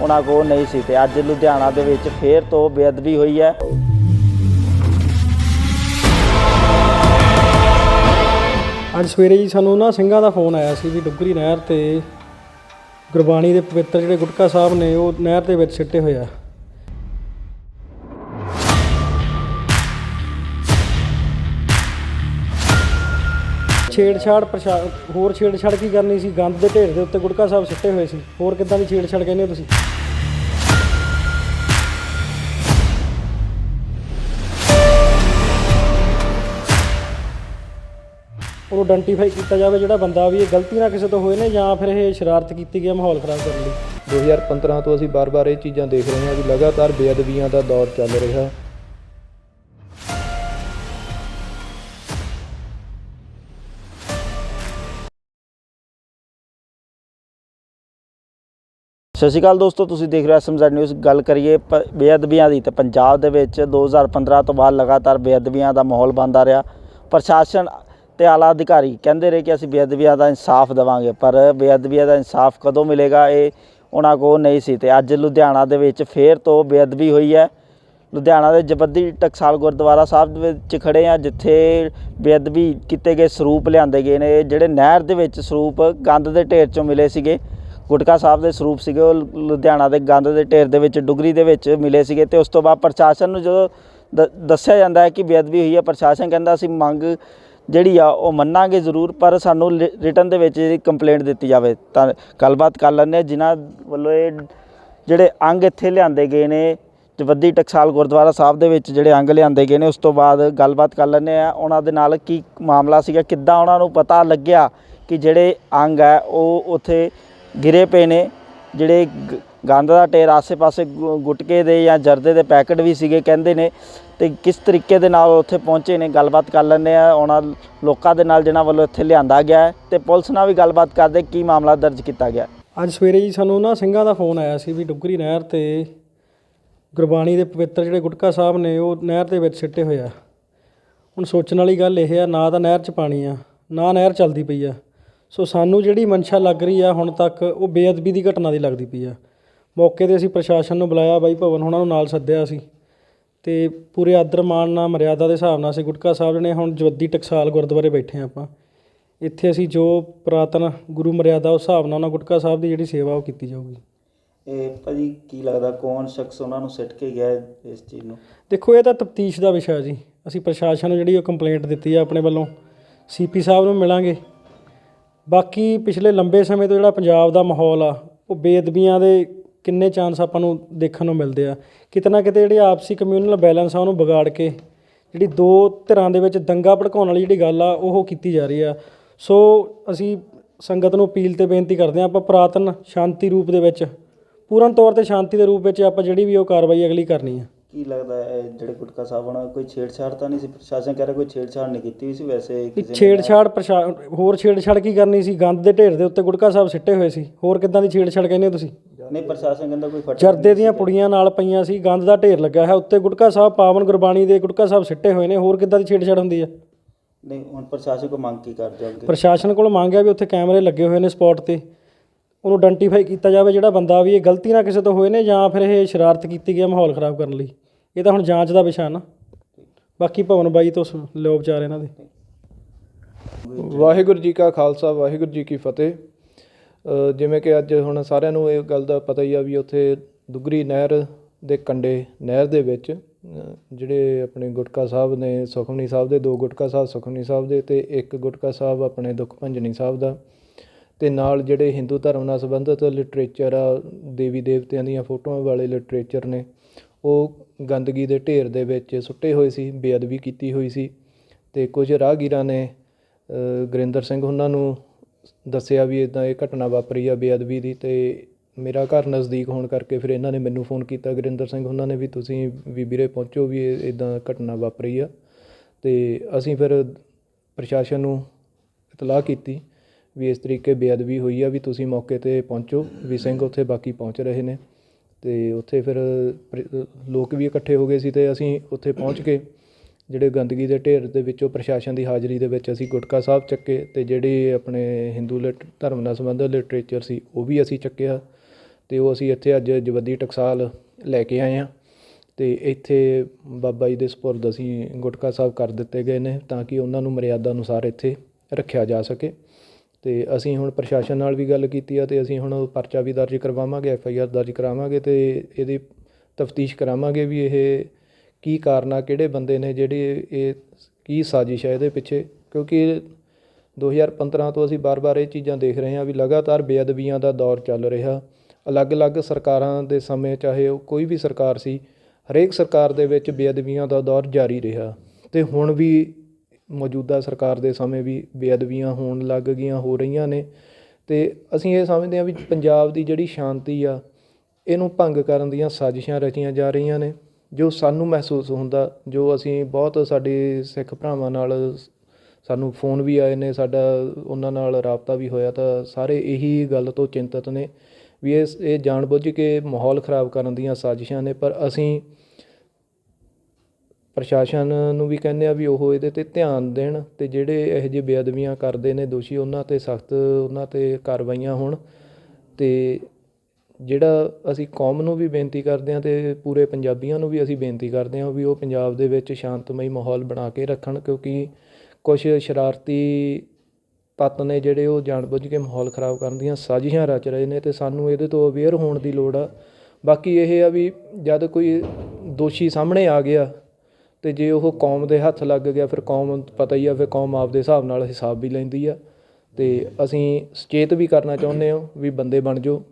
ਉਹਨਾਂ ਕੋਲ ਨਹੀਂ ਸੀ ਤੇ ਅੱਜ ਲੁਧਿਆਣਾ ਦੇ ਵਿੱਚ ਫੇਰ ਤੋਂ ਬੇਅਦਬੀ ਹੋਈ ਹੈ। ਅੱਜ ਸਵੇਰੇ ਜੀ ਸਾਨੂੰ ਨਾ ਸਿੰਘਾਂ ਦਾ ਫੋਨ ਆਇਆ ਸੀ ਵੀ ਡੁੱਗਰੀ ਨਹਿਰ ਤੇ ਗੁਰਬਾਣੀ ਦੇ ਪਵਿੱਤਰ ਜਿਹੜੇ ਗੁਟਕਾ ਸਾਹਿਬ ਨੇ ਉਹ ਨਹਿਰ ਦੇ ਵਿੱਚ ਸਿੱਟੇ ਹੋਏ ਆ। ਛੇੜਛਾੜ ਪ੍ਰਸ਼ਾ ਹੋਰ ਛੇੜਛਾੜ ਕੀ ਕਰਨੀ ਸੀ? ਗੰਦ ਦੇ ਢੇਰ ਦੇ ਉੱਤੇ ਗੁਟਕਾ ਸਾਹਿਬ ਸਿੱਟੇ ਹੋਏ ਸੀ। ਹੋਰ ਕਿੱਦਾਂ ਦੀ ਛੇੜਛਾੜ ਕਹਿੰਦੇ ਹੋ ਤੁਸੀਂ? ਉਹਨੂੰ ਆਇਡੈਂਟੀਫਾਈ ਕੀਤਾ ਜਾਵੇ ਜਿਹੜਾ ਬੰਦਾ ਵੀ ਇਹ ਗਲਤੀ ਨਾਲ ਕਿਸੇ ਤੋਂ ਹੋਏ ਨੇ ਜਾਂ ਫਿਰ ਇਹ ਸ਼ਰਾਰਤ ਕੀਤੀ ਗਿਆ ਮਾਹੌਲ ਖਰਾਬ ਕਰਨ ਲਈ। 2015 ਤੋਂ ਅਸੀਂ ਬਾਰ-ਬਾਰ ਇਹ ਚੀਜ਼ਾਂ ਦੇਖ ਰਹੇ ਹਾਂ ਵੀ ਲਗਾਤਾਰ ਬੇਅਦਬੀਆਂ ਦਾ ਦੌਰ ਚੱਲ ਰਿਹਾ। ਸਤਿ ਸ਼੍ਰੀ ਅਕਾਲ ਦੋਸਤੋ, ਤੁਸੀਂ ਦੇਖ ਰਹੇ ਹੋ ਸਮਝਾ ਨਿਊਜ਼। ਗੱਲ ਕਰੀਏ ਪ- ਬੇਅਦਬੀਆਂ ਦੀ ਤੇ ਪੰਜਾਬ ਦੇ ਵਿੱਚ 2015 ਤੋਂ ਬਾਅਦ ਲਗਾਤਾਰ ਬੇਅਦਬੀਆਂ ਦਾ ਮਾਹੌਲ ਬਣਦਾ ਰਿਹਾ। ਪ੍ਰਸ਼ਾਸਨ ਤੇ ਆਲਾ ਅਧਿਕਾਰੀ ਕਹਿੰਦੇ ਰਹੇ ਕਿ ਅਸੀਂ ਬੇਅਦਬੀਆਂ ਦਾ ਇਨਸਾਫ ਦੇਵਾਂਗੇ, ਪਰ ਬੇਅਦਬੀਆਂ ਦਾ ਇਨਸਾਫ ਕਦੋਂ ਮਿਲੇਗਾ ਇਹ ਉਹਨਾਂ ਕੋਲ ਨਹੀਂ ਸੀ ਤੇ ਅੱਜ ਲੁਧਿਆਣਾ ਦੇ ਵਿੱਚ ਫੇਰ ਤੋਂ ਬੇਅਦਬੀ ਹੋਈ ਹੈ। ਲੁਧਿਆਣਾ ਦੇ ਜਬੱਦੀ ਟਕਸਾਲ ਗੁਰਦੁਆਰਾ ਸਾਹਿਬ ਦੇ ਵਿੱਚ ਖੜੇ ਆ ਜਿੱਥੇ ਬੇਅਦਬੀ ਕੀਤੇ ਗਏ ਸਰੂਪ ਲਿਆਂਦੇ ਗਏ ਨੇ, ਜਿਹੜੇ ਨਹਿਰ ਦੇ ਵਿੱਚ ਸਰੂਪ ਗੰਦ ਦੇ ਢੇਰ ਚੋਂ ਮਿਲੇ ਸੀਗੇ। ਗੁਟਕਾ ਸਾਹਿਬ ਦੇ ਸਰੂਪ ਸੀਗੇ, ਉਹ ਲੁਧਿਆਣਾ ਦੇ ਗੰਦ ਦੇ ਢੇਰ ਦੇ ਵਿੱਚ, ਡੁਗਰੀ ਦੇ ਵਿੱਚ ਮਿਲੇ ਸੀਗੇ ਤੇ ਉਸ ਤੋਂ ਬਾਅਦ ਪ੍ਰਸ਼ਾਸਨ ਨੂੰ ਜਦੋਂ ਦ- ਦੱਸਿਆ ਜਾਂਦਾ ਹੈ ਕਿ ਬੇਅਦਬੀ ਹੋਈ ਹੈ, ਪ੍ਰਸ਼ਾਸਨ ਕਹਿੰਦਾ ਅਸੀਂ ਮੰਗ ਜਿਹੜੀ ਆ ਉਹ ਮੰਨਾਂਗੇ ਜ਼ਰੂਰ, ਪਰ ਸਾਨੂੰ ਰਿਟਰਨ ਦੇ ਵਿੱਚ ਜਿਹੜੀ ਕੰਪਲੇਂਟ ਦਿੱਤੀ ਜਾਵੇ, ਤਾਂ ਗੱਲਬਾਤ ਕਰ ਲੈਂਦੇ ਹਾਂ। ਜਿਨ੍ਹਾਂ ਵੱਲੋਂ ਇਹ ਜਿਹੜੇ ਅੰਗ ਇੱਥੇ ਲਿਆਂਦੇ ਗਏ ਨੇ, ਜਵੱਦੀ ਟਕਸਾਲ ਗੁਰਦੁਆਰਾ ਸਾਹਿਬ ਦੇ ਵਿੱਚ ਜਿਹੜੇ ਅੰਗ ਲਿਆਂਦੇ ਗਏ ਨੇ, ਉਸ ਤੋਂ ਬਾਅਦ ਗੱਲਬਾਤ ਕਰ ਲੈਂਦੇ ਆ ਉਹਨਾਂ ਦੇ ਨਾਲ ਕੀ ਮਾਮਲਾ ਸੀਗਾ, ਕਿੱਦਾਂ ਉਹਨਾਂ ਨੂੰ ਪਤਾ ਲੱਗਿਆ ਕਿ ਜਿਹੜੇ ਅੰਗ ਹੈ, ਉਹ ਉੱਥੇ ਗਿਰੇ ਪਏ ਨੇ, ਜਿਹੜੇ ਗ- ਗੰਦ ਦਾ ਢੇਰ ਆਸੇ-ਪਾਸੇ ਗੁ- ਗੁਟਕੇ ਦੇ ਜਾਂ ਜਰਦੇ ਦੇ ਪੈਕਟ ਵੀ ਸੀਗੇ ਕਹਿੰਦੇ ਨੇ, ਤੇ ਕਿਸ ਤਰੀਕੇ ਦੇ ਨਾਲ ਉੱਥੇ ਪਹੁੰਚੇ ਨੇ, ਗੱਲਬਾਤ ਕਰ ਲੈਂਦੇ ਆ, ਉਹਨਾਂ ਲੋਕਾਂ ਦੇ ਨਾਲ ਜਿਹਨਾਂ ਵੱਲੋਂ ਇੱਥੇ ਲਿਆਂਦਾ ਗਿਆ ਹੈ, ਤੇ ਪੁਲਿਸ ਨਾਲ ਵੀ ਗੱਲਬਾਤ ਕਰਦੇ ਕੀ ਮਾਮਲਾ ਦਰਜ ਕੀਤਾ ਗਿਆ। ਅੱਜ ਸਵੇਰੇ ਜੀ ਸਾਨੂੰ ਨਾ ਸਿੰਘਾਂ ਦਾ ਫੋਨ ਆਇਆ ਸੀ ਵੀ ਡੁੱਗਰੀ ਨਹਿਰ ਤੇ ਗੁਰਬਾਣੀ ਦੇ ਪਵਿੱਤਰ ਜਿਹੜੇ ਗੁਟਕਾ ਸਾਹਿਬ ਨੇ, ਉਹ ਨਹਿਰ ਦੇ ਵਿੱਚ ਸਿੱਟੇ ਹੋਏ ਆ। ਹੁਣ ਸੋਚਣ ਵਾਲੀ ਗੱਲ ਇਹ ਆ, ਨਾ ਤਾਂ ਨਹਿਰ 'ਚ ਪਾਣੀ ਆ, ਨਾ ਨਹਿਰ ਚੱਲਦੀ ਪਈ ਆ। ਸੋ ਸਾਨੂੰ ਜਿਹੜੀ ਮਨਸ਼ਾ ਲੱਗ ਰਹੀ ਆ ਹੁਣ ਤੱਕ ਉਹ ਬੇਅਦਬੀ ਦੀ ਘਟਨਾ ਦੀ ਲੱਗਦੀ ਪਈ ਆ। ਮੌਕੇ ਤੇ ਅਸੀਂ ਪ੍ਰਸ਼ਾਸਨ ਨੂੰ ਬੁਲਾਇਆ ਬਾਈ ਭਵਨ ਉਹਨਾਂ ਨੂੰ ਨਾਲ ਸੱਦਿਆ ਸੀ ਤੇ ਪੂਰੇ ਆਦਰ ਮਾਣ ਨਾਲ ਮਰਿਆਦਾ ਦੇ ਹਿਸਾਬ ਨਾਲ ਅਸੀਂ ਗੁਟਕਾ ਸਾਹਿਬ ਨੇ ਹੁਣ ਜਵੱਦੀ ਟਕਸਾਲ ਗੁਰਦੁਆਰੇ ਬੈਠੇ ਹਾਂ ਆਪਾਂ। ਇੱਥੇ ਅਸੀਂ ਜੋ ਪੁਰਾਤਨ ਗੁਰੂ ਮਰਿਆਦਾ ਉਸ ਹਿਸਾਬ ਨਾਲ ਉਹਨਾਂ ਗੁਟਕਾ ਸਾਹਿਬ ਦੀ ਜਿਹੜੀ ਸੇਵਾ ਉਹ ਕੀਤੀ ਜਾਊਗੀ। ਇਹ ਭਾਜੀ ਕੀ ਲੱਗਦਾ ਕੌਣ ਸ਼ਖਸ ਉਹਨਾਂ ਨੂੰ ਸਿੱਟ ਕੇ ਗਿਆ ਇਸ ਚੀਜ਼ ਨੂੰ? ਦੇਖੋ ਇਹ ਤਾਂ ਤਫਤੀਸ਼ ਦਾ ਵਿਸ਼ਾ ਜੀ। ਅਸੀਂ ਪ੍ਰਸ਼ਾਸਨ ਨੂੰ ਜਿਹੜੀ ਉਹ ਕੰਪਲੇਂਟ ਦਿੱਤੀ ਆ ਆਪਣੇ ਵੱਲੋਂ ਸੀਪੀ ਸਾਹਿਬ ਨੂੰ ਮਿਲਾਂਗੇ। ਬਾਕੀ ਪਿਛਲੇ ਲੰਬੇ ਸਮੇਂ ਤੋਂ ਜਿਹੜਾ ਪੰਜਾਬ ਦਾ ਮਾਹੌਲ ਆ, ਉਹ ਬੇਅਦਬੀਆਂ ਦੇ ਕਿੰਨੇ ਚਾਂਸ ਆਪਾਂ ਨੂੰ ਦੇਖਣ ਨੂੰ ਮਿਲਦੇ ਆ। ਕਿਤੇ ਨਾ ਕਿਤੇ ਜਿਹੜੀ ਆਪਸੀ ਕਮਿਊਨਲ ਬੈਲੈਂਸ ਆ, ਉਹਨੂੰ ਵਿਗਾੜ ਕੇ ਜਿਹੜੀ ਦੋ ਧਿਰਾਂ ਦੇ ਵਿੱਚ ਦੰਗਾ ਭੜਕਾਉਣ ਵਾਲੀ ਜਿਹੜੀ ਗੱਲ ਆ, ਉਹ ਕੀਤੀ ਜਾ ਰਹੀ ਆ। ਸੋ ਅਸੀਂ ਸੰਗਤ ਨੂੰ ਅਪੀਲ ਤੇ ਬੇਨਤੀ ਕਰਦੇ ਆ ਆਪਾਂ ਪੁਰਾਤਨ ਸ਼ਾਂਤੀ ਰੂਪ ਦੇ ਵਿੱਚ, ਪੂਰਨ ਤੌਰ ਤੇ ਸ਼ਾਂਤੀ ਦੇ ਰੂਪ ਵਿੱਚ ਆਪਾਂ ਜਿਹੜੀ ਵੀ ਉਹ ਕਾਰਵਾਈ ਅਗਲੀ ਕਰਨੀ ਆ। ਕੀ ਲੱਗਦਾ ਹੈ ਇਹ ਜਿਹੜੇ ਗੁਟਕਾ ਸਾਹਿਬ ਉਹਨਾਂ ਕੋਈ ਛੇੜਛਾੜ ਤਾਂ ਨਹੀਂ ਸੀ? ਪ੍ਰਸ਼ਾਸਨ ਕਹਿ ਰਿਹਾ ਕੋਈ ਛੇੜਛਾੜ ਨਹੀਂ ਕੀਤੀ ਹੋਈ ਸੀ ਵੈਸੇ ਕਿਸੇ ਨੇ- ਛੇੜਛਾੜ ਪ੍ਰਸ਼ਾ ਹੋਰ ਛੇੜਛਾੜ ਕੀ ਕਰਨੀ ਸੀ? ਗੰਦ ਦੇ ਢੇਰ ਦੇ ਉੱਤੇ ਗੁਟਕਾ ਸਾਹਿਬ ਸਿੱਟੇ ਹੋਏ ਸੀ। ਹੋਰ ਕਿੱਦਾਂ ਦੀ ਛੇੜਛਾੜ ਕਹਿੰਦੇ ਹੋ ਤੁਸੀਂ? ਨਹੀਂ ਪ੍ਰਸ਼ਾਸਨ ਕਹਿੰਦਾ ਕੋਈ ਫਟ ਜਰਦੇ ਦੀਆਂ ਪੁੜੀਆਂ ਨਾਲ ਪਈਆਂ ਸੀ ਗੰਦ ਦਾ ਢੇਰ ਲੱਗਾ ਹੈ ਉੱਤੇ। ਗੁਟਕਾ ਸਾਹਿਬ ਪਾਵਨ ਗੁਰਬਾਣੀ ਦੇ ਗੁਟਕਾ ਸਾਹਿਬ ਸਿੱਟੇ ਹੋਏ ਨੇ। ਹੋਰ ਕਿੱਦਾਂ ਦੀ ਛੇੜਛਾੜ ਹੁੰਦੀ ਹੈ? ਨਹੀਂ ਹੁਣ ਪ੍ਰਸ਼ਾਸਨ ਕੋ ਮੰਗ ਕੀ ਕਰਦੇ ਹੋ ਅੱਗੇ? ਪ੍ਰਸ਼ਾਸਨ ਕੋਲ ਮੰਗਿਆ ਵੀ ਉੱਥੇ ਕੈਮਰੇ ਲੱਗੇ ਹੋਏ ਨੇ ਸਪੌਟ ਤੇ। ਉਹਨੂੰ ਆਇਡੈਂਟੀਫਾਈ ਕੀਤਾ ਜਾਵੇ ਜਿਹੜਾ ਬੰਦਾ ਵੀ ਇਹ ਗਲਤੀ ਨਾਲ ਕਿਸੇ ਤੋਂ ਹੋਏ ਨੇ ਜਾਂ ਫਿਰ ਇਹ ਸ਼ਰਾਰਤ ਕੀਤੀ ਗਿਆ ਮਾਹੌਲ ਖਰਾਬ ਕਰਨ ਲਈ। ਇਹ ਤਾਂ ਹੁਣ ਜਾਂਚ ਦਾ ਵਿਸ਼ਾ ਨਾ। ਬਾਕੀ ਭਵਨ ਬਾਈ ਤੋਂ ਸੁ- ਲਿਓ ਵਿਚਾਰ ਇਹਨਾਂ ਦੇ। ਵਾਹਿਗੁਰੂ ਜੀ ਕਾ ਖਾਲਸਾ ਵਾਹਿਗੁਰੂ ਜੀ ਕੀ ਫਤਿਹ। ਅ, ਜਿਵੇਂ ਕਿ ਅੱਜ ਹੁਣ ਸਾਰਿਆਂ ਨੂੰ ਇਹ ਗੱਲ ਦਾ ਪਤਾ ਹੀ ਆ ਵੀ ਉੱਥੇ ਦੁਗਰੀ ਨਹਿਰ ਦੇ ਕੰਡੇ ਨਹਿਰ ਦੇ ਵਿੱਚ ਅ, ਜਿਹੜੇ ਆਪਣੇ ਗੁਟਕਾ ਸਾਹਿਬ ਨੇ ਸੁਖਮਨੀ ਸਾਹਿਬ ਦੇ ਦੋ ਗੁਟਕਾ ਸਾਹਿਬ ਸੁਖਮਨੀ ਸਾਹਿਬ ਦੇ ਤੇ ਇੱਕ ਗੁਟਕਾ ਸਾਹਿਬ ਆਪਣੇ ਦੁੱਖ ਭੰਜਨੀ ਸਾਹਿਬ ਦਾ। ਤੇ ਨਾਲ ਜਿਹੜੇ ਹਿੰਦੂ ਧਰਮ ਨਾਲ ਸੰਬੰਧਿਤ ਲਿਟਰੇਚਰ ਆ ਦੇਵੀ ਦੇਵਤਿਆਂ ਦੀਆਂ ਫੋਟੋਆਂ ਵਾਲੇ ਲਿਟਰੇਚਰ ਨੇ। ਉਹ ਗੰਦਗੀ ਦੇ ਢੇਰ ਦੇ ਵਿੱਚ ਸੁੱਟੇ ਹੋਏ ਸੀ, ਬੇਅਦਬੀ ਕੀਤੀ ਹੋਈ ਸੀ ਅਤੇ ਕੁਝ ਰਾਹਗੀਰਾਂ ਨੇ ਗੁਰਿੰਦਰ ਸਿੰਘ ਉਹਨਾਂ ਨੂੰ ਦੱਸਿਆ ਵੀ ਇੱਦਾਂ ਇਹ ਘਟਨਾ ਵਾਪਰੀ ਆ ਬੇਅਦਬੀ ਦੀ ਅਤੇ ਮੇਰਾ ਘਰ ਨਜ਼ਦੀਕ ਹੋਣ ਕਰਕੇ ਫਿਰ ਇਹਨਾਂ ਨੇ ਮੈਨੂੰ ਫੋਨ ਕੀਤਾ। ਗੁਰਿੰਦਰ ਸਿੰਘ ਉਹਨਾਂ ਨੇ ਵੀ ਤੁਸੀਂ ਵੀ ਵੀਰੇ ਪਹੁੰਚੋ ਵੀ ਇਹ ਇੱਦਾਂ ਘਟਨਾ ਵਾਪਰੀ ਆ ਅਤੇ ਅਸੀਂ ਫਿਰ ਪ੍ਰਸ਼ਾਸਨ ਨੂੰ ਇਤਲਾਹ ਕੀਤੀ ਵੀ ਇਸ ਤਰੀਕੇ ਬੇਅਦਬੀ ਹੋਈ ਆ ਵੀ ਤੁਸੀਂ ਮੌਕੇ ਤੇ ਪਹੁੰਚੋ, ਵੀ ਸਿੰਘ ਉੱਥੇ ਬਾਕੀ ਪਹੁੰਚ ਰਹੇ ਨੇ। ਅਤੇ ਉੱਥੇ ਫਿਰ ਪ੍ਰ- ਲੋਕ ਵੀ ਇਕੱਠੇ ਹੋ ਗਏ ਸੀ ਅਤੇ ਅਸੀਂ ਉੱਥੇ ਪਹੁੰਚ ਕੇ ਜਿਹੜੇ ਗੰਦਗੀ ਦੇ ਢੇਰ ਦੇ ਵਿੱਚੋਂ ਪ੍ਰਸ਼ਾਸਨ ਦੀ ਹਾਜ਼ਰੀ ਦੇ ਵਿੱਚ ਅਸੀਂ ਗੁਟਕਾ ਸਾਹਿਬ ਚੱਕੇ ਅਤੇ ਜਿਹੜੇ ਆਪਣੇ ਹਿੰਦੂ ਲਿਟ, ਧਰਮ ਨਾਲ ਸੰਬੰਧਿਤ ਲਿਟਰੇਚਰ ਸੀ ਉਹ ਵੀ ਅਸੀਂ ਚੱਕਿਆ ਅਤੇ ਉਹ ਅਸੀਂ ਇੱਥੇ ਅੱਜ ਜਵੱਦੀ ਟਕਸਾਲ ਲੈ ਕੇ ਆਏ ਹਾਂ ਅਤੇ ਇੱਥੇ ਬਾਬਾ ਜੀ ਦੇ ਸਪੁਰਦ ਅਸੀਂ ਗੁਟਕਾ ਸਾਹਿਬ ਕਰ ਦਿੱਤੇ ਗਏ ਨੇ ਤਾਂ ਕਿ ਉਹਨਾਂ ਨੂੰ ਮਰਿਆਦਾ ਅਨੁਸਾਰ ਇੱਥੇ ਰੱਖਿਆ ਜਾ ਸਕੇ। ਅਤੇ ਅਸੀਂ ਹੁਣ ਪ੍ਰਸ਼ਾਸਨ ਨਾਲ ਵੀ ਗੱਲ ਕੀਤੀ ਆ ਅਤੇ ਅਸੀਂ ਹੁਣ ਪਰਚਾ ਵੀ ਦਰਜ ਕਰਵਾਵਾਂਗੇ ਐੱਫ ਆਈ ਆਰ ਦਰਜ ਕਰਾਵਾਂਗੇ ਅਤੇ ਇਹਦੀ ਤਫਤੀਸ਼ ਕਰਾਵਾਂਗੇ ਵੀ ਇਹ ਕੀ ਕਾਰਨ ਆ, ਕਿਹੜੇ ਬੰਦੇ ਨੇ, ਜਿਹੜੇ ਇਹ ਕੀ ਸਾਜ਼ਿਸ਼ ਹੈ ਇਹਦੇ ਪਿੱਛੇ। ਕਿਉਂਕਿ 2015 ਤੋਂ ਅਸੀਂ ਬਾਰ-ਬਾਰ ਇਹ ਚੀਜ਼ਾਂ ਦੇਖ ਰਹੇ ਹਾਂ ਵੀ ਲਗਾਤਾਰ ਬੇਅਦਬੀਆਂ ਦਾ ਦੌਰ ਚੱਲ ਰਿਹਾ। ਅਲੱਗ-ਅਲੱਗ ਸਰਕਾਰਾਂ ਦੇ ਸਮੇਂ ਚਾਹੇ ਉਹ ਕੋਈ ਵੀ ਸਰਕਾਰ ਸੀ, ਹਰੇਕ ਸਰਕਾਰ ਦੇ ਵਿੱਚ ਬੇਅਦਬੀਆਂ ਦਾ ਦੌਰ ਜਾਰੀ ਰਿਹਾ। ਅਤੇ ਹੁਣ ਵੀ ਮੌਜੂਦਾ ਸਰਕਾਰ ਦੇ ਸਮੇਂ ਵੀ ਬੇਅਦਬੀਆਂ ਹੋਣ ਲੱਗ ਗਈਆਂ, ਹੋ ਰਹੀਆਂ ਨੇ। ਅਤੇ ਅਸੀਂ ਇਹ ਸਮਝਦੇ ਹਾਂ ਵੀ ਪੰਜਾਬ ਦੀ ਜਿਹੜੀ ਸ਼ਾਂਤੀ ਆ, ਇਹਨੂੰ ਭੰਗ ਕਰਨ ਦੀਆਂ ਸਾਜ਼ਿਸ਼ਾਂ ਰਚੀਆਂ ਜਾ ਰਹੀਆਂ ਨੇ। ਜੋ ਸਾਨੂੰ ਮਹਿਸੂਸ ਹੁੰਦਾ, ਜੋ ਅਸੀਂ ਬਹੁਤ ਸਾਡੇ ਸਿੱਖ ਭਰਾਵਾਂ ਨਾਲ ਸਾਨੂੰ ਫੋਨ ਵੀ ਆਏ ਨੇ, ਸਾਡਾ ਉਹਨਾਂ ਨਾਲ ਰਾਬਤਾ ਵੀ ਹੋਇਆ ਤਾਂ ਸਾਰੇ ਇਹੀ ਗੱਲ ਤੋਂ ਚਿੰਤਤ ਨੇ ਵੀ ਇਹ ਇਹ ਜਾਣਬੁੱਝ ਕੇ ਮਾਹੌਲ ਖਰਾਬ ਕਰਨ ਦੀਆਂ ਸਾਜ਼ਿਸ਼ਾਂ ਨੇ। ਪਰ ਅਸੀਂ ਪ੍ਰਸ਼ਾਸਨ ਨੂੰ ਵੀ ਕਹਿੰਦੇ ਹਾਂ ਵੀ ਉਹ ਇਹਦੇ ਤੇ ਧਿਆਨ ਦੇਣ ਅਤੇ ਜਿਹੜੇ ਇਹੋ ਜਿਹੇ ਬੇਅਦਬੀਆਂ ਕਰਦੇ ਨੇ ਦੋਸ਼ੀ, ਉਹਨਾਂ ਤੇ ਸਖਤ, ਉਹਨਾਂ ਤੇ ਕਾਰਵਾਈਆਂ ਹੋਣ ਅਤੇ ਜਿਹੜਾ ਅਸੀਂ ਕੌਮ ਨੂੰ ਵੀ ਬੇਨਤੀ ਕਰਦੇ ਹਾਂ ਅਤੇ ਪੂਰੇ ਪੰਜਾਬੀਆਂ ਨੂੰ ਵੀ ਅਸੀਂ ਬੇਨਤੀ ਕਰਦੇ ਹਾਂ ਵੀ ਉਹ ਪੰਜਾਬ ਦੇ ਵਿੱਚ ਸ਼ਾਂਤਮਈ ਮਾਹੌਲ ਬਣਾ ਕੇ ਰੱਖਣ ਕਿਉਂਕਿ ਕੁਛ ਸ਼ਰਾਰਤੀ ਤੱਤ ਨੇ ਜਿਹੜੇ ਉਹ ਜਾਣਬੁੱਝ ਕੇ ਮਾਹੌਲ ਖਰਾਬ ਕਰਨ ਦੀਆਂ ਸਾਜ਼ਿਸ਼ਾਂ ਰਚ ਰਹੇ ਨੇ ਅਤੇ ਸਾਨੂੰ ਇਹਦੇ ਤੋਂ ਅਵੇਅਰ ਹੋਣ ਦੀ ਲੋੜ ਆ। ਬਾਕੀ ਇਹ ਆ ਵੀ ਜਦ ਕੋਈ ਦੋਸ਼ੀ ਸਾਹਮਣੇ ਆ ਗਿਆ ਅਤੇ ਜੇ ਉਹ ਕੌਮ ਦੇ ਹੱਥ ਲੱਗ ਗਿਆ, ਫਿਰ ਕੌਮ ਪਤਾ ਹੀ ਆ, ਫਿਰ ਕੌਮ ਆਪਦੇ ਹਿਸਾਬ ਨਾਲ ਹਿਸਾਬ ਵੀ ਲੈਂਦੀ ਆ। ਅਤੇ ਅਸੀਂ ਸੁਚੇਤ ਵੀ ਕਰਨਾ ਚਾਹੁੰਦੇ ਹਾਂ ਵੀ ਬੰਦੇ ਬਣ ਜਾਓ।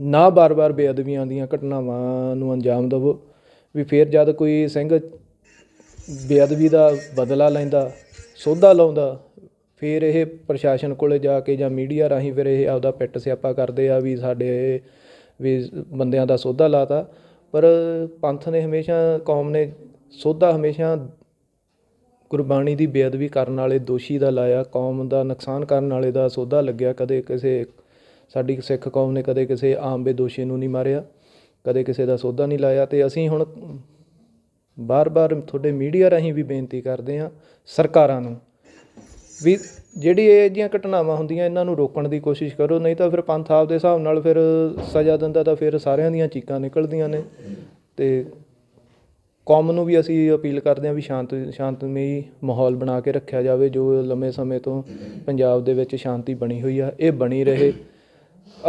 ਨਾ ਵਾਰ ਵਾਰ ਬੇਅਦਬੀਆਂ ਦੀਆਂ ਘਟਨਾਵਾਂ ਨੂੰ ਅੰਜਾਮ ਦੇਵੋ, ਵੀ ਫਿਰ ਜਦ ਕੋਈ ਸਿੰਘ ਬੇਅਦਬੀ ਦਾ ਬਦਲਾ ਲੈਂਦਾ, ਸੋਧਾ ਲਾਉਂਦਾ, ਫਿਰ ਇਹ ਪ੍ਰਸ਼ਾਸਨ ਕੋਲੇ ਜਾ ਕੇ ਜਾਂ ਮੀਡੀਆ ਰਾਹੀਂ ਫਿਰ ਇਹ ਆਪਦਾ ਪਿੱਟ ਸਿਆਪਾ ਕਰਦੇ ਆ ਵੀ ਸਾਡੇ ਵੀ ਬੰਦਿਆਂ ਦਾ ਸੋਧਾ ਲਾਤਾ। ਪਰ ਪੰਥ ਨੇ ਹਮੇਸ਼ਾ ਕੌਮ ਨੇ ਸੋਧਾ ਹਮੇਸ਼ਾ ਗੁਰਬਾਣੀ ਦੀ ਬੇਅਦਬੀ ਕਰਨ ਵਾਲੇ ਦੋਸ਼ੀ ਦਾ ਲਾਇਆ, ਕੌਮ ਦਾ ਨੁਕਸਾਨ ਕਰਨ ਵਾਲੇ ਦਾ ਸੋਧਾ ਲੱਗਿਆ। ਕਦੇ ਕਿਸੇ ਸਾਡੀ ਸਿੱਖ ਕੌਮ ਨੇ ਕਦੇ ਕਿਸੇ ਆਮ ਬੇਦੋਸ਼ੀ ਨੂੰ ਨਹੀਂ ਮਾਰਿਆ, ਕਦੇ ਕਿਸੇ ਦਾ ਸੋਧਾ ਨਹੀਂ ਲਾਇਆ ਤੇ ਅਸੀਂ ਹੁਣ ਬਾਰ-ਬਾਰ ਤੁਹਾਡੇ ਮੀਡੀਆ ਰਾਹੀਂ ਵੀ ਬੇਨਤੀ ਕਰਦੇ ਹਾਂ, ਸਰਕਾਰਾਂ ਨੂੰ ਵੀ ਜਿਹੜੀ ਇਹ ਜਿਹੀਆਂ ਘਟਨਾਵਾਂ ਹੁੰਦੀਆਂ, ਇਹਨਾਂ ਨੂੰ ਰੋਕਣ ਦੀ ਕੋਸ਼ਿਸ਼ ਕਰੋ, ਨਹੀਂ ਤਾਂ ਫਿਰ ਪੰਥ ਆਪ ਦੇ ਹਿਸਾਬ ਨਾਲ ਫਿਰ ਸਜ਼ਾ ਦਿੰਦਾ ਤਾਂ ਫਿਰ ਸਾਰਿਆਂ ਦੀਆਂ ਚੀਕਾਂ ਨਿਕਲਦੀਆਂ ਨੇ ਤੇ ਕੌਮ ਨੂੰ ਵੀ ਅਸੀਂ ਅਪੀਲ ਕਰਦੇ ਹਾਂ ਵੀ ਸ਼ਾਂਤ, ਸ਼ਾਂਤਮਈ ਮਾਹੌਲ ਬਣਾ ਕੇ ਰੱਖਿਆ ਜਾਵੇ, ਜੋ ਲੰਮੇ ਸਮੇਂ ਤੋਂ ਪੰਜਾਬ ਦੇ ਵਿੱਚ ਸ਼ਾਂਤੀ ਬਣੀ ਹੋਈ ਆ, ਇਹ ਬਣੀ ਰਹੇ।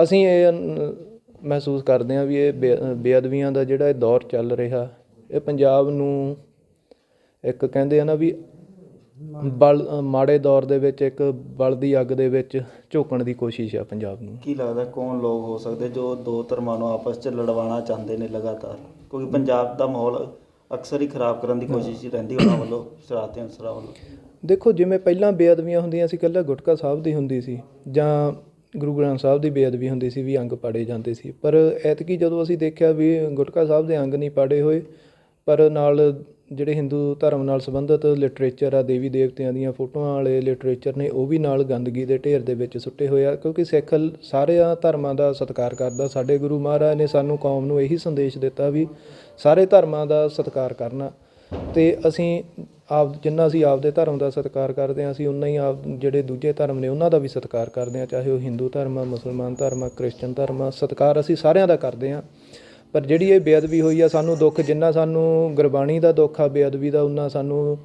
ਅਸੀਂ ਇਹ ਮਹਿਸੂਸ ਕਰਦੇ ਹਾਂ ਵੀ ਇਹ ਬੇ- ਬੇਅਦਬੀਆਂ ਦਾ ਜਿਹੜਾ ਇਹ ਦੌਰ ਚੱਲ ਰਿਹਾ, ਇਹ ਪੰਜਾਬ ਨੂੰ ਇੱਕ ਕਹਿੰਦੇ ਆ ਨਾ ਵੀ ਬਲ, ਮਾੜੇ ਦੌਰ ਦੇ ਵਿੱਚ, ਇੱਕ ਬਲਦੀ ਅੱਗ ਦੇ ਵਿੱਚ ਝੋਕਣ ਦੀ ਕੋਸ਼ਿਸ਼ ਆ ਪੰਜਾਬ ਨੂੰ। ਕੀ ਲੱਗਦਾ ਕੌਣ ਲੋਕ ਹੋ ਸਕਦੇ ਜੋ ਦੋ ਧਰਮਾਂ ਨੂੰ ਆਪਸ 'ਚ ਲੜਵਾਉਣਾ ਚਾਹੁੰਦੇ ਨੇ ਲਗਾਤਾਰ? ਕਿਉਂਕਿ ਪੰਜਾਬ ਦਾ ਮਾਹੌਲ ਅਕਸਰ ਹੀ ਖਰਾਬ ਕਰਨ ਦੀ ਕੋਸ਼ਿਸ਼ ਹੀ ਰਹਿੰਦੀ ਉਹਨਾਂ ਵੱਲੋਂ, ਸ਼ਰਾਰਤੀ ਅਨਸਰਾਂ ਵੱਲੋਂ। ਦੇਖੋ, ਜਿਵੇਂ ਪਹਿਲਾਂ ਬੇਅਦਬੀਆਂ ਹੁੰਦੀਆਂ ਸੀ, ਇਕੱਲਾ ਗੁਟਕਾ ਸਾਹਿਬ ਦੀ ਹੁੰਦੀ ਸੀ ਜਾਂ ਗੁਰੂ ਗ੍ਰੰਥ ਸਾਹਿਬ ਦੀ ਬੇਅਦਬੀ ਹੁੰਦੀ ਸੀ ਵੀ ਅੰਗ ਪਾੜੇ ਜਾਂਦੇ ਸੀ। ਪਰ ਐਤਕੀ ਜਦੋਂ ਅਸੀਂ ਦੇਖਿਆ ਵੀ ਗੁਟਕਾ ਸਾਹਿਬ ਦੇ ਅੰਗ ਨਹੀਂ ਪਾੜੇ ਹੋਏ, ਪਰ ਨਾਲ ਜਿਹੜੇ ਹਿੰਦੂ ਧਰਮ ਨਾਲ ਸੰਬੰਧਿਤ ਲਿਟਰੇਚਰ ਆ, ਦੇਵੀ ਦੇਵਤਿਆਂ ਦੀਆਂ ਫੋਟੋਆਂ ਵਾਲੇ ਲਿਟਰੇਚਰ ਨੇ, ਉਹ ਵੀ ਨਾਲ ਗੰਦਗੀ ਦੇ ਢੇਰ ਦੇ ਵਿੱਚ ਸੁੱਟੇ ਹੋਏ ਆ, ਕਿਉਂਕਿ ਸਿੱਖ ਸਾਰਿਆਂ ਧਰਮਾਂ ਦਾ ਸਤਿਕਾਰ ਕਰਦਾ। ਸਾਡੇ ਗੁਰੂ ਮਹਾਰਾਜ ਨੇ ਸਾਨੂੰ ਕੌਮ ਨੂੰ ਇਹੀ ਸੰਦੇਸ਼ ਦਿੱਤਾ ਵੀ ਸਾਰੇ ਧਰਮਾਂ ਦਾ ਸਤਿਕਾਰ ਕਰਨਾ। ਤੇ ਅਸੀਂ ਆਪ, ਜਿੰਨਾ ਅਸੀਂ ਆਪਦੇ ਧਰਮ ਦਾ ਸਤਿਕਾਰ ਕਰਦੇ ਹਾਂ, ਅਸੀਂ ਉਨਾ ਹੀ ਆਪ ਜਿਹੜੇ ਦੂਜੇ ਧਰਮ ਨੇ, ਉਹਨਾਂ ਦਾ ਵੀ ਸਤਿਕਾਰ ਕਰਦੇ ਹਾਂ, ਚਾਹੇ ਉਹ ਹਿੰਦੂ ਧਰਮ ਆ, ਮੁਸਲਮਾਨ ਧਰਮ ਆ, ਕ੍ਰਿਸਚਨ ਧਰਮ ਆ। ਸਤਿਕਾਰ ਅਸੀਂ ਸਾਰਿਆਂ ਦਾ ਕਰਦੇ ਹਾਂ। ਪਰ ਜਿਹੜੀ ਇਹ ਬੇਅਦਬੀ ਹੋਈ ਆ, ਸਾਨੂੰ ਦੁੱਖ, ਜਿੰਨਾ ਸਾਨੂੰ ਗੁਰਬਾਣੀ ਦਾ ਦੁੱਖ ਆ, ਬੇਅਦਬੀ ਦਾ, ਉਨਾ ਸਾਨੂੰ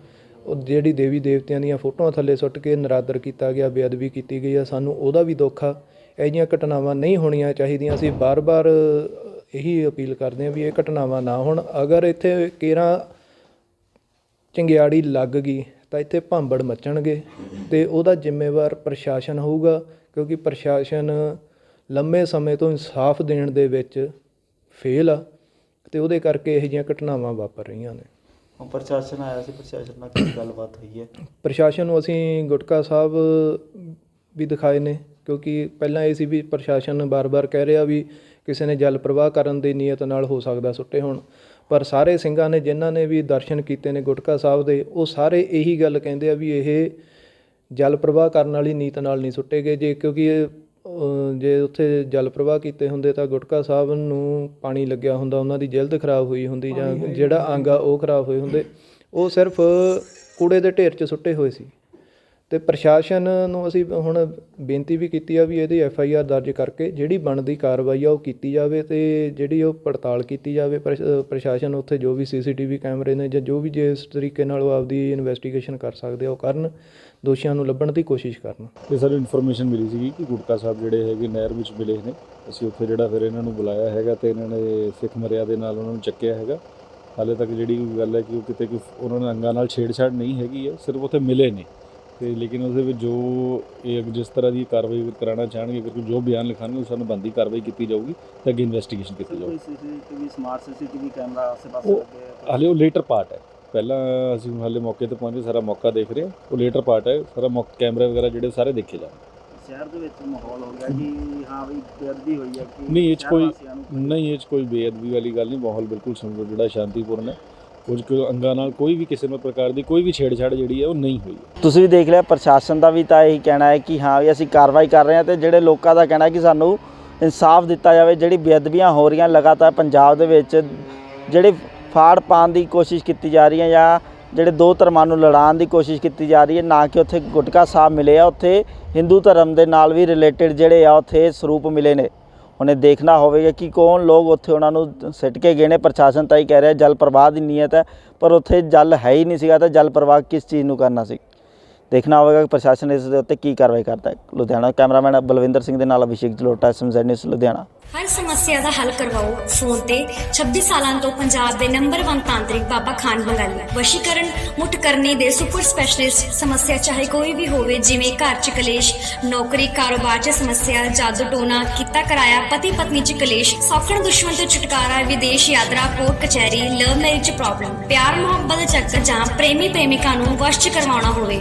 ਉਹ ਜਿਹੜੀ ਦੇਵੀ ਦੇਵਤਿਆਂ ਦੀਆਂ ਫੋਟੋਆਂ ਥੱਲੇ ਸੁੱਟ ਕੇ ਨਰਾਦਰ ਕੀਤਾ ਗਿਆ, ਬੇਅਦਬੀ ਕੀਤੀ ਗਈ ਆ, ਸਾਨੂੰ ਉਹਦਾ ਵੀ ਦੁੱਖ ਆ। ਇਹ ਜਿਹੀਆਂ ਘਟਨਾਵਾਂ ਨਹੀਂ ਹੋਣੀਆਂ ਚਾਹੀਦੀਆਂ, ਅਸੀਂ ਬਾਰ-ਬਾਰ ਇਹੀ ਅਪੀਲ ਕਰਦੇ ਹਾਂ ਵੀ ਇਹ ਘਟਨਾਵਾਂ ਨਾ ਹੋਣ। ਅਗਰ ਇੱਥੇ ਕੇਰਾਂ ਚੰਗਿਆੜੀ ਲੱਗ ਗਈ, ਤਾਂ ਇੱਥੇ ਭਾਂਬੜ ਮੱਚਣਗੇ ਤੇ ਉਹਦਾ ਜ਼ਿੰਮੇਵਾਰ ਪ੍ਰਸ਼ਾਸਨ ਹੋਊਗਾ, ਕਿਉਂਕਿ ਪ੍ਰਸ਼ਾਸਨ ਲੰਮੇ ਸਮੇਂ ਤੋਂ ਇਨਸਾਫ ਦੇਣ ਦੇ ਵਿੱਚ ਫੇਲ ਆ ਤੇ ਉਹਦੇ ਕਰਕੇ ਇਹੋ ਜਿਹੀਆਂ ਘਟਨਾਵਾਂ ਵਾਪਰ ਰਹੀਆਂ ਨੇ। ਹੁਣ ਪ੍ਰਸ਼ਾਸਨ ਆਇਆ ਸੀ ਪ੍ਰਸ਼ਾਸਨ ਨਾਲ ਕੀ ਗੱਲਬਾਤ ਹੋਈ ਹੈ? ਪ੍ਰਸ਼ਾਸਨ ਨੂੰ ਅਸੀਂ ਗੁਟਕਾ ਸਾਹਿਬ ਵੀ ਦਿਖਾਏ ਨੇ ਕਿਉਂਕਿ ਪਹਿਲਾਂ ਇਹ ਸੀ ਵੀ ਪ੍ਰਸ਼ਾਸਨ ਬਾਰ-ਬਾਰ ਕਹਿ ਰਿਹਾ ਵੀ ਕਿਸੇ ਨੇ ਜਲ ਪ੍ਰਵਾਹ ਕਰਨ ਦੀ ਨੀਅਤ ਨਾਲ ਹੋ ਸਕਦਾ ਸੁੱਟੇ ਹੋਣ। ਪਰ ਸਾਰੇ ਸਿੰਘਾਂ ਨੇ ਜਿਨ੍ਹਾਂ ਨੇ ਵੀ ਦਰਸ਼ਨ ਕੀਤੇ ਨੇ ਗੁਟਕਾ ਸਾਹਿਬ ਦੇ ਉਹ ਸਾਰੇ ਇਹੀ ਗੱਲ ਕਹਿੰਦੇ ਆ ਵੀ ਇਹ ਜਲ ਪ੍ਰਵਾਹ ਕਰਨ ਵਾਲੀ ਨੀਤ ਨਾਲ ਨਹੀਂ ਸੁੱਟੇ ਗਏ ਜੇ ਕਿਉਂਕਿ ਜੇ ਉੱਥੇ ਜਲ ਪ੍ਰਵਾਹ ਕੀਤੇ ਹੁੰਦੇ ਤਾਂ ਗੁਟਕਾ ਸਾਹਿਬ ਨੂੰ ਪਾਣੀ ਲੱਗਿਆ ਹੁੰਦਾ ਉਹਨਾਂ ਦੀ ਜਿਲਦ ਖਰਾਬ ਹੋਈ ਹੁੰਦੀ ਜਾਂ ਜਿਹੜਾ ਅੰਗ ਆ ਉਹ ਖਰਾਬ ਹੋਏ ਹੁੰਦੇ। ਉਹ ਸਿਰਫ ਕੂੜੇ ਦੇ ਢੇਰ 'ਚ ਸੁੱਟੇ ਹੋਏ ਸੀ। ਤੇ ਪ੍ਰਸ਼ਾਸਨ ਨੂੰ ਅਸੀਂ ਹੁਣ ਬੇਨਤੀ ਵੀ ਕੀਤੀ ਆ ਵੀ ਇਹਦੀ ਐਫ ਆਈ ਆਰ ਦਰਜ ਕਰਕੇ ਜਿਹੜੀ ਬਣਦੀ ਕਾਰਵਾਈ ਆ ਉਹ ਕੀਤੀ ਜਾਵੇ ਤੇ ਜਿਹੜੀ ਉਹ ਪੜਤਾਲ ਕੀਤੀ ਜਾਵੇ ਪ੍ਰਸ਼- ਪ੍ਰਸ਼ਾਸਨ ਉੱਥੇ ਜੋ ਵੀ ਸੀਸੀਟੀਵੀ ਕੈਮਰੇ ਨੇ ਜਾਂ ਜੋ ਵੀ ਜਿਸ ਤਰੀਕੇ ਨਾਲ ਉਹ ਆਪਦੀ ਇਨਵੈਸਟੀਗੇਸ਼ਨ ਕਰ ਸਕਦੇ ਆ ਉਹ ਕਰਨ। ਦੋਸ਼ੀਆਂ ਨੂੰ ਲੱਭਣ ਦੀ ਕੋਸ਼ਿਸ਼ ਕਰਨ। ਤੇ ਸਾਨੂੰ ਇਨਫੋਰਮੇਸ਼ਨ ਮਿਲੀ ਸੀਗੀ ਕਿ ਗੁਟਕਾ ਸਾਹਿਬ ਜਿਹੜੇ ਹੈਗੇ ਨਹਿਰ ਵਿੱਚ ਮਿਲੇ ਨੇ। ਅਸੀਂ ਉੱਥੇ ਜਿਹੜਾ ਫਿਰ ਇਹਨਾਂ ਨੂੰ ਬੁਲਾਇਆ ਹੈਗਾ ਤੇ ਇਹਨਾਂ ਨੇ ਸਿੱਖ ਮਰਿਆ ਦੇ ਨਾਲ ਉਹਨਾਂ ਨੂੰ ਚੱਕਿਆ ਹੈਗਾ। ਹਾਲੇ ਤੱਕ ਜਿਹੜੀ ਗੱਲ ਹੈ ਕਿ ਉਹ ਕਿਤੇ ਕੋਈ ਉਹਨਾਂ ਨੇ ਅੰਗਾਂ ਨਾਲ ਛੇੜਛਾੜ ਨਹੀਂ ਹੈਗੀ ਹੈ ਸਿਰਫ ਉੱਥੇ ਮਿਲੇ ਨੇ। ਤੇ ਲੇਕਿਨ ਉਹਦੇ ਵਿੱਚ ਜੋ ਇਹ ਜਿਸ ਤਰ੍ਹਾਂ ਦੀ ਕਾਰਵਾਈ ਕਰਾਉਣਾ ਚਾਹਣਗੇ ਕਿ ਜੋ ਬਿਆਨ ਲਿਖਾਣਗੇ ਉਸ ਸਾਨੂੰ ਬੰਦੀ ਕਾਰਵਾਈ ਕੀਤੀ ਜਾਊਗੀ ਤੇ ਅੱਗੇ ਇਨਵੈਸਟੀਗੇਸ਼ਨ ਕੀਤੀ ਜਾਊਗੀ। ਸੀਸੀਟੀਵੀ ਸਮਾਰਟ ਸੀਸੀਟੀਵੀ ਕੈਮਰਾ ਆਸ-ਪਾਸ ਉਹ- ਲੱਗੇ ਹਾਲੇ ਉਹ ਲੇਟਰ ਪਾਰਟ ਹੈ। ਪਹਿਲਾਂ ਅਸੀਂ ਹਾਲੇ ਮੌਕੇ ਤੇ ਪਹੁੰਚੇ ਸਾਰਾ ਮੌਕਾ ਦੇਖ ਰਹੇ ਹਾਂ। ਉਹ ਲੇਟਰ ਪਾਰਟ ਹੈ ਸਾਰਾ ਮੌਕ ਕੈਮਰਾ ਵਗੈਰਾ ਜਿਹੜੇ ਸਾਰੇ ਦੇਖੇ ਜਾਣਗੇ ਸ਼ਹਿਰ ਦੇ ਵਿੱਚ ਮਾਹੌਲ ਹੋ ਗਿਆ ਕਿ ਹਾਂ ਵੀ ਬੇਅਦਬੀ ਹੋਈ ਹੈ ਕਿ ਨਹੀਂ, ਇਹ 'ਚ ਸ਼ਹਿਰ ਕੋਈ- ਵਾਸੀਆਂ ਨੂੰ ਨਹੀਂ ਇਹ 'ਚ ਕੋਈ ਬੇਅਦਬੀ ਵਾਲੀ ਗੱਲ ਨਹੀਂ ਮਾਹੌਲ ਬਿਲਕੁਲ ਸਮਝੋ ਜਿਹੜਾ ਸ਼ਾਂਤੀਪੂਰਨ ਹੈ। ਕੁਝ ਕੁ ਅੰਗਾਂ ਨਾਲ ਕੋਈ ਵੀ ਕਿਸੇ ਨੂੰ ਪ੍ਰਕਾਰ ਦੀ ਕੋਈ ਵੀ ਛੇੜਛਾੜ ਜਿਹੜੀ ਹੈ ਉਹ ਨਹੀਂ ਹੋਈ ਤੁਸੀਂ ਵੀ ਦੇਖ ਲਿਆ ਪ੍ਰਸ਼ਾਸਨ ਦਾ ਵੀ ਤਾਂ ਇਹੀ ਕਹਿਣਾ ਹੈ ਕਿ ਹਾਂ ਵੀ ਅਸੀਂ ਕਾਰਵਾਈ ਕਰ ਰਹੇ ਹਾਂ ਤੇ ਜਿਹੜੇ ਲੋਕਾਂ ਦਾ ਕਹਿਣਾ ਹੈ ਕਿ ਸਾਨੂੰ ਇਨਸਾਫ ਦਿੱਤਾ ਜਾਵੇ ਜਿਹੜੀ ਬੇਅਦਬੀਆਂ ਹੋ ਰਹੀਆਂ ਲਗਾਤਾਰ ਪੰਜਾਬ ਦੇ ਵਿੱਚ ਜਿਹੜੇ ਫਾੜ ਪਾਉਣ ਦੀ ਕੋਸ਼ਿਸ਼ ਕੀਤੀ ਜਾ ਰਹੀ ਹੈ ਜਾਂ ਜਿਹੜੇ ਦੋ ਧਰਮਾਂ ਨੂੰ ਲੜਾਉਣ ਦੀ ਕੋਸ਼ਿਸ਼ ਕੀਤੀ ਜਾ ਰਹੀ ਹੈ, ਨਾ ਕਿ ਉੱਥੇ ਗੁਟਕਾ ਸਾਹਿਬ ਮਿਲੇ ਆ, ਉੱਥੇ ਹਿੰਦੂ ਧਰਮ ਦੇ ਨਾਲ ਵੀ ਰਿਲੇਟਡ ਜਿਹੜੇ ਆ, ਉੱਥੇ ਸਰੂਪ ਮਿਲੇ ਨੇ। ਉਹਨੇ ਦੇਖਣਾ ਹੋਵੇਗਾ ਕਿ ਕੌਣ ਲੋਕ ਉੱਥੇ ਉਹਨਾਂ ਨੂੰ ਸਿੱਟ ਕੇ ਗਏ ਨੇ। ਪ੍ਰਸ਼ਾਸਨ ਤਾਂ ਹੀ ਕਹਿ ਰਿਹਾ, ਜਲ ਪ੍ਰਵਾਹ ਦੀ ਨੀਅਤ ਹੈ, ਪਰ ਉੱਥੇ ਜਲ ਹੈ ਹੀ ਨਹੀਂ ਸੀਗਾ, ਤਾਂ ਜਲ ਪ੍ਰਵਾਹ ਕਿਸ ਚੀਜ਼ ਨੂੰ ਕਰਨਾ ਸੀ? ਦੇਖਣਾ ਹੋਵੇਗਾ ਕਿ ਪ੍ਰਸ਼ਾਸਨ ਇਸ ਦੇ ਉੱਤੇ ਕੀ ਕਾਰਵਾਈ ਕਰਦਾ ਹੈ। ਲੁਧਿਆਣਾ ਕੈਮਰਾਮੈਨ ਬਲਵਿੰਦਰ ਸਿੰਘ ਦੇ ਨਾਲ ਅਭਿਸ਼ੇਕ ਜਲੋਟਾ ਐਸਐਮਜ਼ੈਡ ਨਿਊਜ਼, ਲੁਧਿਆਣਾ। ਹਰ ਸਮੱਸਿਆ ਦਾ ਹੱਲ ਕਰਵਾਓ। ਫੋਨ ਤੇ 26 ਸਾਲਾਂ ਤੋਂ ਪੰਜਾਬ ਦੇ ਨੰਬਰ 1 ਤਾਂਤਰਿਕ ਬਾਬਾ ਖਾਨ ਬੰਗਾਲੀ। ਵਸ਼ੀਕਰਨ ਮੁੱਠ ਕਰਨੀ ਦੇ ਸੁਪਰ ਸਪੈਸ਼ਲਿਸਟ ਸਮੱਸਿਆ ਚਾਹੇ ਕੋਈ ਵੀ ਹੋਵੇ, ਜਿਵੇਂ ਘਰ ਚ ਕਲੇਸ਼, ਨੌਕਰੀ, ਕਾਰੋਬਾਰ ਚ ਸਮੱਸਿਆ, ਜਾਦੂ ਟੋਨਾ ਕੀਤਾ ਕਰਾਇਆ, ਪਤੀ ਪਤਨੀ ਚ ਕਲੇਸ਼, ਸੌਖਣ ਦੁਸ਼ਮਣ ਤੋਂ ਛੁਟਕਾਰਾ, ਵਿਦੇਸ਼ ਯਾਤਰਾ, ਕੋਰਟ ਕਚਹਿਰੀ, ਲਵ ਮੈਰਿਜ ਪ੍ਰੋਬਲਮ ਪਿਆਰ ਮੁਹੱਬਤ ਚੱਕਰ ਜਾਂ ਪ੍ਰੇਮੀ ਪ੍ਰੇਮਿਕਾ ਨੂੰ ਵਸ਼ ਕਰਵਾਉਣਾ ਹੋਵੇ